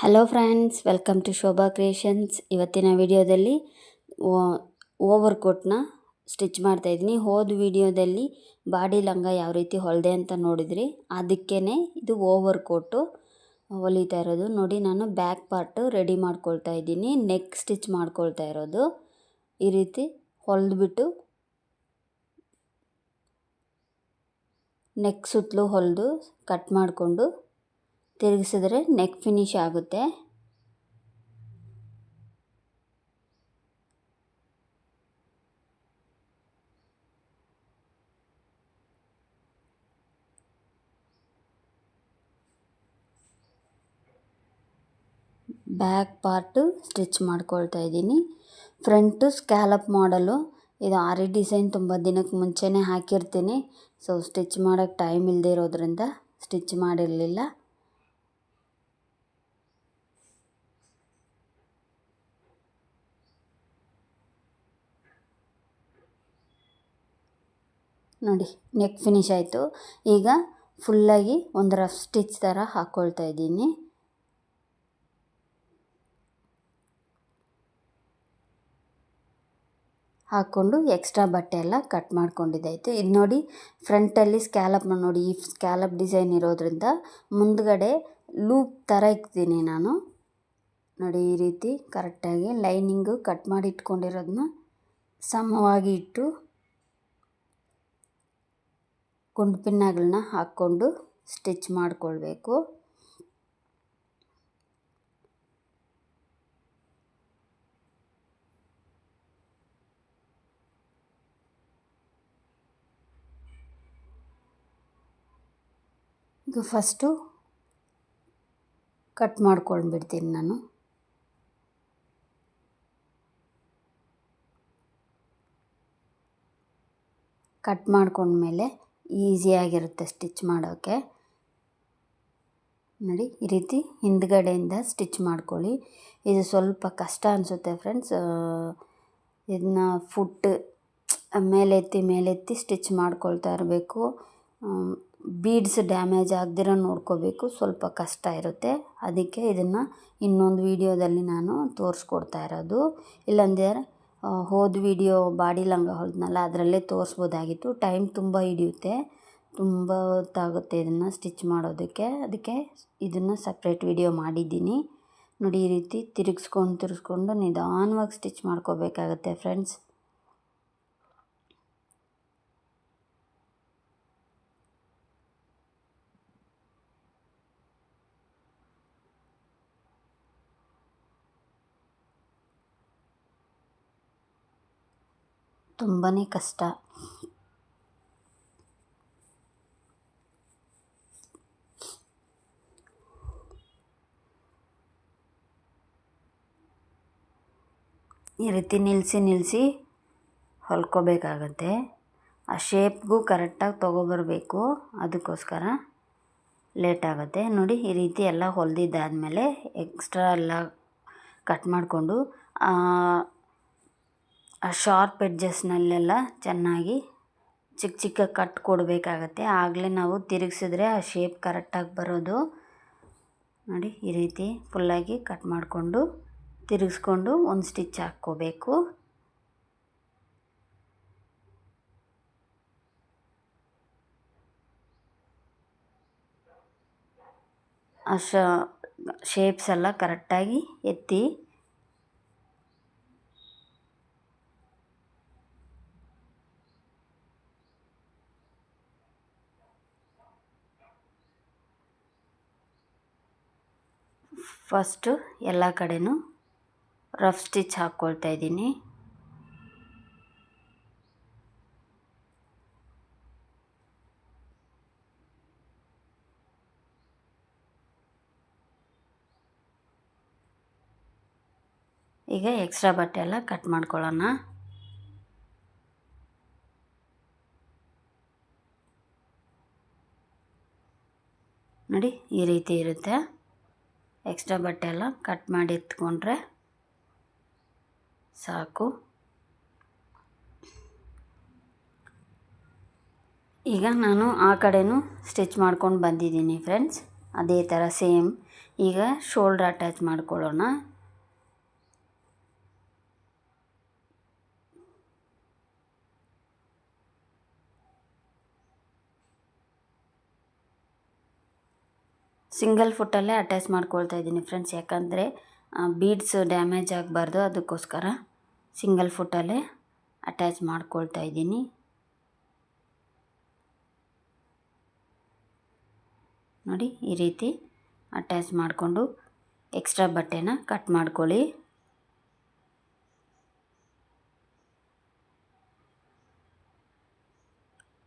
Hello friends welcome to Shobha creations ಇವತ್ತಿನ ವಿಡಿಯೋದಲ್ಲಿ over ಕೋಟ್ನ stitch ಮಾಡ್ತಾಯಿದ್ದೀನಿ ಹೋದ ವಿಡಿಯೋದಲ್ಲಿ ಬಾಡಿ ಲಂಗ ಯಾವ ರೀತಿ ಹೊಲಿದೆ ಅಂತ ನೋಡಿದ್ರಿ. ಅದಕ್ಕೇ ಇದು ಓವರ್ ಕೋಟು ಹೊಲಿತಾ ಇರೋದು. ನೋಡಿ, ನಾನು ಬ್ಯಾಕ್ ಪಾರ್ಟು ರೆಡಿ ಮಾಡ್ಕೊಳ್ತಾ ಇದ್ದೀನಿ. ನೆಕ್ ಸ್ಟಿಚ್ ಮಾಡ್ಕೊಳ್ತಾ ಇರೋದು. ಈ ರೀತಿ ಹೊಲಿದ್ಬಿಟ್ಟು ನೆಕ್ ಸುತ್ತಲೂ ಹೊಲಿದು ಕಟ್ ಮಾಡಿಕೊಂಡು ತಿರುಗಿಸಿದ್ರೆ ನೆಕ್ ಫಿನಿಶ್ ಆಗುತ್ತೆ. ಬ್ಯಾಕ್ ಪಾರ್ಟು ಸ್ಟಿಚ್ ಮಾಡ್ಕೊಳ್ತಾ ಇದ್ದೀನಿ. ಫ್ರಂಟು ಸ್ಕ್ಯಾಲಪ್ ಮಾಡಲು ಇದು ಆರಿ ಡಿಸೈನ್ ತುಂಬ ದಿನಕ್ಕೆ ಮುಂಚೆನೇ ಹಾಕಿರ್ತೀನಿ. ಸೊ ಸ್ಟಿಚ್ ಮಾಡೋಕ್ಕೆ ಟೈಮ್ ಇಲ್ಲದೆ ಇರೋದ್ರಿಂದ ಸ್ಟಿಚ್ ಮಾಡಿರಲಿಲ್ಲ. ನೋಡಿ ನೆಕ್ ಫಿನಿಶ್ ಆಯಿತು. ಈಗ ಫುಲ್ಲಾಗಿ ಒಂದು ರಫ್ ಸ್ಟಿಚ್ ಥರ ಹಾಕ್ಕೊಳ್ತಾ ಇದ್ದೀನಿ. ಹಾಕ್ಕೊಂಡು ಎಕ್ಸ್ಟ್ರಾ ಬಟ್ಟೆ ಎಲ್ಲ ಕಟ್ ಮಾಡ್ಕೊಂಡಿದ್ದಾಯಿತು. ಇದು ನೋಡಿ ಫ್ರಂಟಲ್ಲಿ ಸ್ಕ್ಯಾಲಪ್ ನೋಡಿ, ಈ ಸ್ಕ್ಯಾಲಪ್ ಡಿಸೈನ್ ಇರೋದ್ರಿಂದ ಮುಂದ್ಗಡೆ ಲೂಪ್ ಥರ ಇಕ್ತೀನಿ ನಾನು. ನೋಡಿ, ಈ ರೀತಿ ಕರೆಕ್ಟಾಗಿ ಲೈನಿಂಗು ಕಟ್ ಮಾಡಿ ಇಟ್ಕೊಂಡಿರೋದನ್ನ ಸಮವಾಗಿ ಇಟ್ಟು ಗುಂಡು ಪಿನ್ನಗಳನ್ನ ಹಾಕ್ಕೊಂಡು ಸ್ಟಿಚ್ ಮಾಡಿಕೊಳ್ಬೇಕು. ಈಗ ಫಸ್ಟು ಕಟ್ ಮಾಡ್ಕೊಂಡ್ಬಿಡ್ತೀನಿ ನಾನು. ಕಟ್ ಮಾಡ್ಕೊಂಡ್ಮೇಲೆ ಈಸಿಯಾಗಿರುತ್ತೆ ಸ್ಟಿಚ್ ಮಾಡೋಕ್ಕೆ ನೋಡಿ, ಈ ರೀತಿ ಹಿಂದ್ಗಡೆಯಿಂದ ಸ್ಟಿಚ್ ಮಾಡ್ಕೊಳ್ಳಿ. ಇದು ಸ್ವಲ್ಪ ಕಷ್ಟ ಅನಿಸುತ್ತೆ ಫ್ರೆಂಡ್ಸ್. ಇದನ್ನ ಫುಟ್, ಮೇಲೆತ್ತಿ ಮೇಲೆತ್ತಿ ಸ್ಟಿಚ್ ಮಾಡ್ಕೊಳ್ತಾ ಇರಬೇಕು. ಬೀಡ್ಸ್ ಡ್ಯಾಮೇಜ್ ಆಗದಿರೋ ನೋಡ್ಕೋಬೇಕು. ಸ್ವಲ್ಪ ಕಷ್ಟ ಇರುತ್ತೆ. ಅದಕ್ಕೆ ಇದನ್ನು ಇನ್ನೊಂದು ವೀಡಿಯೋದಲ್ಲಿ ನಾನು ತೋರಿಸ್ಕೊಡ್ತಾ ಇರೋದು. ಇಲ್ಲಾಂದರೆ ಹೋದ ವಿಡಿಯೋ ಬಾಡಿ ಲಂಗ ಹೊಲಿದ್ನಲ್ಲ ಅದರಲ್ಲೇ ತೋರಿಸ್ಬೋದಾಗಿತ್ತು. ಟೈಮ್ ತುಂಬ ಹಿಡಿಯುತ್ತೆ. ತುಂಬ ಹೊತ್ತಾಗುತ್ತೆ ಇದನ್ನು ಸ್ಟಿಚ್ ಮಾಡೋದಕ್ಕೆ. ಅದಕ್ಕೆ ಇದನ್ನು ಸಪ್ರೇಟ್ ವಿಡಿಯೋ ಮಾಡಿದ್ದೀನಿ. ನೋಡಿ ಈ ರೀತಿ ತಿರುಗಿಸ್ಕೊಂಡು ತಿರುಗಿಸ್ಕೊಂಡು ನಿಧಾನವಾಗಿ ಸ್ಟಿಚ್ ಮಾಡ್ಕೋಬೇಕಾಗತ್ತೆ, ಫ್ರೆಂಡ್ಸ್. ತುಂಬಾ ಕಷ್ಟ. ಈ ರೀತಿ ನಿಲ್ಲಿಸಿ ನಿಲ್ಲಿಸಿ ಹೊಲ್ಕೋಬೇಕಾಗತ್ತೆ. ಆ ಶೇಪ್ಗೂ ಕರೆಕ್ಟಾಗಿ ತೊಗೊಬರಬೇಕು. ಅದಕ್ಕೋಸ್ಕರ ಲೇಟ್ ಆಗುತ್ತೆ. ನೋಡಿ, ಈ ರೀತಿ ಎಲ್ಲ ಹೊಲಿದಿದ್ದಾದಮೇಲೆ ಎಕ್ಸ್ಟ್ರಾ ಎಲ್ಲ ಕಟ್ ಮಾಡಿಕೊಂಡು ಶಾರ್ಪ್ ಎಡ್ಜಸ್ನಲ್ಲೆಲ್ಲ ಚೆನ್ನಾಗಿ ಚಿಕ್ಕ ಚಿಕ್ಕ ಕಟ್ ಕೊಡಬೇಕಾಗತ್ತೆ. ಆಗಲೇ ನಾವು ತಿರುಗಿಸಿದ್ರೆ ಆ ಶೇಪ್ ಕರೆಕ್ಟಾಗಿ ಬರೋದು. ನೋಡಿ, ಈ ರೀತಿ ಫುಲ್ಲಾಗಿ ಕಟ್ ಮಾಡಿಕೊಂಡು ತಿರುಗಿಸ್ಕೊಂಡು ಒಂದು ಸ್ಟಿಚ್ ಹಾಕ್ಕೋಬೇಕು. ಆ ಶೇಪ್ಸ್ ಎಲ್ಲ ಕರೆಕ್ಟಾಗಿ ಎತ್ತಿ ಫಸ್ಟು ಎಲ್ಲ ಕಡೆನೂ ರಫ್ ಸ್ಟಿಚ್ ಹಾಕ್ಕೊಳ್ತಾ ಇದ್ದೀನಿ. ಈಗ ಎಕ್ಸ್ಟ್ರಾ ಬಟ್ಟೆ ಎಲ್ಲ ಕಟ್ ಮಾಡ್ಕೊಳ್ಳೋಣ. ನೋಡಿ ಈ ರೀತಿ ಇರುತ್ತೆ. ಎಕ್ಸ್ಟ್ರಾ ಬಟ್ಟೆ ಎಲ್ಲ ಕಟ್ ಮಾಡಿ ಎತ್ಕೊಂಡ್ರೆ ಸಾಕು. ಈಗ ನಾನು ಆ ಕಡೆನೂ ಸ್ಟಿಚ್ ಮಾಡ್ಕೊಂಡು ಬಂದಿದ್ದೀನಿ ಫ್ರೆಂಡ್ಸ್. ಅದೇ ಥರ ಸೇಮ್. ಈಗ ಶೋಲ್ಡ್ರ್ ಅಟ್ಯಾಚ್ ಮಾಡ್ಕೊಳ್ಳೋಣ. ಸಿಂಗಲ್ ಫುಟ್ಟಲ್ಲೇ ಅಟ್ಯಾಚ್ ಮಾಡ್ಕೊಳ್ತಾ ಇದ್ದೀನಿ ಫ್ರೆಂಡ್ಸ್ ಯಾಕಂದರೆ ಬೀಡ್ಸ್ ಡ್ಯಾಮೇಜ್ ಆಗಬಾರ್ದು. ಅದಕ್ಕೋಸ್ಕರ ಸಿಂಗಲ್ ಫುಟ್ಟಲ್ಲೇ ಅಟ್ಯಾಚ್ ಮಾಡ್ಕೊಳ್ತಾ ಇದ್ದೀನಿ. ನೋಡಿ, ಈ ರೀತಿ ಅಟ್ಯಾಚ್ ಮಾಡಿಕೊಂಡು ಎಕ್ಸ್ಟ್ರಾ ಬಟ್ಟೆನ ಕಟ್ ಮಾಡ್ಕೊಳ್ಳಿ.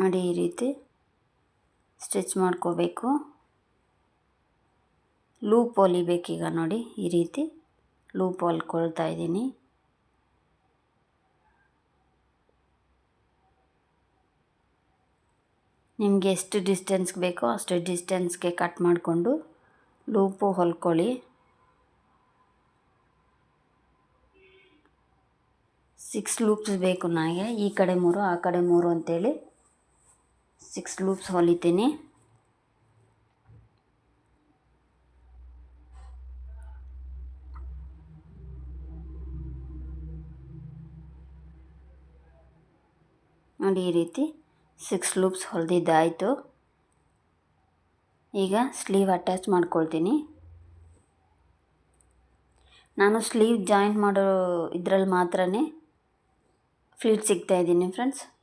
ನೋಡಿ, ಈ ರೀತಿ ಸ್ಟಿಚ್ ಮಾಡ್ಕೋಬೇಕು. ಲೂಪ್ ಹೊಲಿಬೇಕೀಗ ನೋಡಿ, ಈ ರೀತಿ ಲೂಪ್ ಹೊಲ್ಕೊಳ್ತಾ ಇದ್ದೀನಿ. ನಿಮಗೆ ಎಷ್ಟು ಡಿಸ್ಟೆನ್ಸ್ಗೆ ಬೇಕೋ ಅಷ್ಟು ಡಿಸ್ಟೆನ್ಸ್ಗೆ ಕಟ್ ಮಾಡಿಕೊಂಡು ಲೂಪು ಹೊಲ್ಕೊಳ್ಳಿ. ಸಿಕ್ಸ್ ಲೂಪ್ಸ್ ಬೇಕು ನನಗೆ, ಈ ಕಡೆ ಮೂರು, ಆ ಕಡೆ ಮೂರು ಅಂತೇಳಿ ಸಿಕ್ಸ್ ಲೂಪ್ಸ್ ಹೊಲಿತೀನಿ. ಈ ರೀತಿ ಸಿಕ್ಸ್ ಲೂಪ್ಸ್ ಹೊಲಿದಿದ್ದಾಯಿತು. ಈಗ ಸ್ಲೀವ್ ಅಟ್ಯಾಚ್ ಮಾಡ್ಕೊಳ್ತೀನಿ. ನಾನು ಸ್ಲೀವ್ ಜಾಯಿಂಟ್ ಮಾಡೋ ಇದರಲ್ಲಿ ಮಾತ್ರ ಫ್ಲೀಟ್ ಸಿಗ್ತಾ ಇದ್ದೀನಿ ಫ್ರೆಂಡ್ಸ್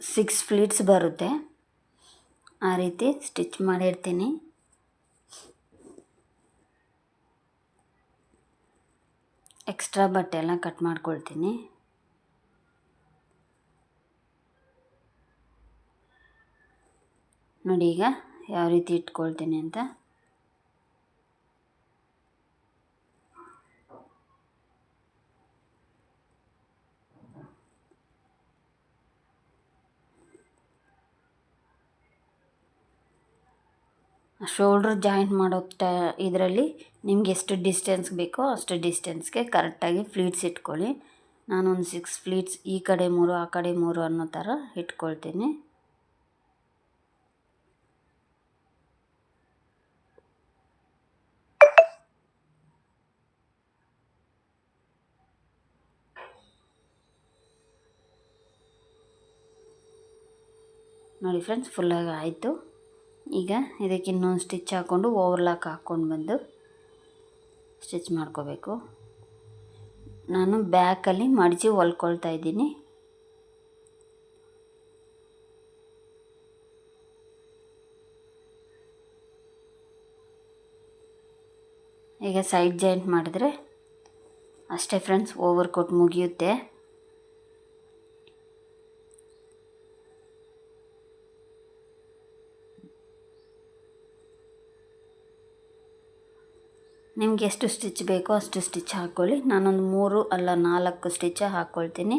ಸಿಕ್ಸ್ ಫ್ಲೀಟ್ಸ್ ಬರುತ್ತೆ. ಆ ರೀತಿ ಸ್ಟಿಚ್ ಮಾಡಿರ್ತೀನಿ. ಎಕ್ಸ್ಟ್ರಾ ಬಟ್ಟೆ ಎಲ್ಲ ಕಟ್ ಮಾಡ್ಕೊಳ್ತೀನಿ. ನೋಡಿ ಈಗ ಯಾವ ರೀತಿ ಇಟ್ಕೊಳ್ತೀನಿ ಅಂತ. ಶೋಲ್ಡ್ರ್ ಜಾಯಿಂಟ್ ಮಾಡೋ ಟ ಇದರಲ್ಲಿ ನಿಮ್ಗೆ ಎಷ್ಟು ಡಿಸ್ಟೆನ್ಸ್ ಬೇಕೋ ಅಷ್ಟು ಡಿಸ್ಟೆನ್ಸ್ಗೆ ಕರೆಕ್ಟಾಗಿ ಫ್ಲೀಟ್ಸ್ ಇಟ್ಕೊಳ್ಳಿ. ನಾನೊಂದು ಸಿಕ್ಸ್ ಫ್ಲೀಟ್ಸ್, ಈ ಕಡೆ ಮೂರು, ಆ ಕಡೆ ಮೂರು ಅನ್ನೋ ಥರ ಇಟ್ಕೊಳ್ತೀನಿ. ನೋಡಿ ಫ್ರೆಂಡ್ಸ್ ಫುಲ್ಲಾಗಿ ಆಯಿತು. ಈಗ ಇದಕ್ಕೆ ಇನ್ನೊಂದು ಸ್ಟಿಚ್ ಹಾಕ್ಕೊಂಡು ಓವರ್ಲಾಕ್ ಹಾಕ್ಕೊಂಡು ಬಂದು ಸ್ಟಿಚ್ ಮಾಡ್ಕೋಬೇಕು. ನಾನು ಬ್ಯಾಕಲ್ಲಿ ಮಡಚಿ ಹೊಲ್ಕೊಳ್ತಾ ಇದ್ದೀನಿ. ಈಗ ಸೈಡ್ ಜಾಯಿಂಟ್ ಮಾಡಿದ್ರೆ ಅಷ್ಟೇ ಫ್ರೆಂಡ್ಸ್ ಓವರ್ ಕೋಟ್ ಮುಗಿಯುತ್ತೆ. ನಿಮ್ಗೆ ಎಷ್ಟು ಸ್ಟಿಚ್ ಬೇಕೋ ಅಷ್ಟು ಸ್ಟಿಚ್ ಹಾಕ್ಕೊಳ್ಳಿ. ನಾನೊಂದು ಮೂರು ಅಲ್ಲ ನಾಲ್ಕು ಸ್ಟಿಚ್ ಹಾಕ್ಕೊಳ್ತೀನಿ.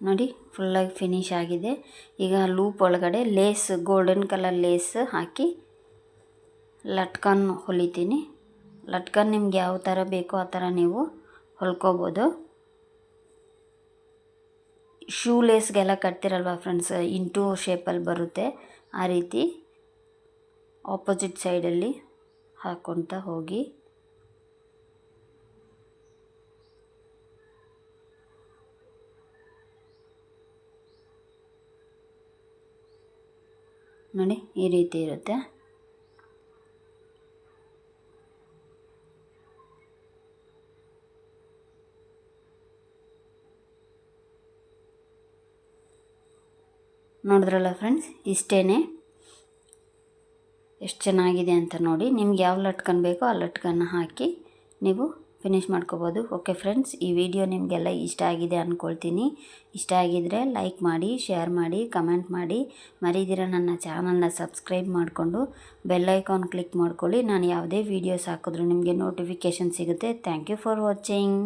ನೋಡಿ ಫುಲ್ಲಾಗಿ ಫಿನಿಶ್ ಆಗಿದೆ. ಈಗ ಲೂಪ್ ಒಳಗಡೆ ಲೇಸ್ ಗೋಲ್ಡನ್ ಕಲರ್ ಲೇಸ್ ಹಾಕಿ ಲಟ್ಕನ್ ಹೊಲಿತೀನಿ. ಲಟ್ಕನ್ ನಿಮ್ಗೆ ಯಾವ ಥರ ಬೇಕೋ ಆ ಥರ ನೀವು ಹೊಲ್ಕೋಬೋದು. ಶೂ ಲೇಸ್ಗೆಲ್ಲ ಕಟ್ತಿರಲ್ವ ಫ್ರೆಂಡ್ಸ್ ಇಂಟು ಶೇಪಲ್ಲಿ ಬರುತ್ತೆ. ಆ ರೀತಿ ಆಪೋಸಿಟ್ ಸೈಡಲ್ಲಿ ಹಾಕ್ಕೊತ ಹೋಗಿ. ನೋಡಿ ಈ ರೀತಿ ಇರುತ್ತೆ. ನೋಡಿದ್ರಲ್ಲ ಫ್ರೆಂಡ್ಸ್ ಇಷ್ಟೇ ಎಷ್ಟು ಚೆನ್ನಾಗಿದೆ ಅಂತ ನೋಡಿ, ನಿಮ್ಗೆ ಯಾವ ಲಟ್ಕನ್ ಬೇಕೋ ಆ ಲಟ್ಕನ್ನ ಹಾಕಿ ನೀವು ಫಿನಿಷ್ ಮಾಡ್ಕೋಬೋದು. ಓಕೆ ಫ್ರೆಂಡ್ಸ್ ಈ ವಿಡಿಯೋ ನಿಮಗೆಲ್ಲ ಇಷ್ಟ ಆಗಿದೆ ಅಂದ್ಕೊಳ್ತೀನಿ ಇಷ್ಟ ಆಗಿದರೆ ಲೈಕ್ ಮಾಡಿ ಶೇರ್ ಮಾಡಿ ಕಮೆಂಟ್ ಮಾಡಿ. ಮರಿದಿರ ನನ್ನ ಚಾನಲ್ನ ಸಬ್ಸ್ಕ್ರೈಬ್ ಮಾಡಿಕೊಂಡು ಬೆಲ್ಲೈಕಾನ್ ಕ್ಲಿಕ್ ಮಾಡ್ಕೊಳ್ಳಿ. ನಾನು ಯಾವುದೇ ವೀಡಿಯೋಸ್ ಹಾಕಿದ್ರು ನಿಮಗೆ ನೋಟಿಫಿಕೇಷನ್ ಸಿಗುತ್ತೆ. Thank you for watching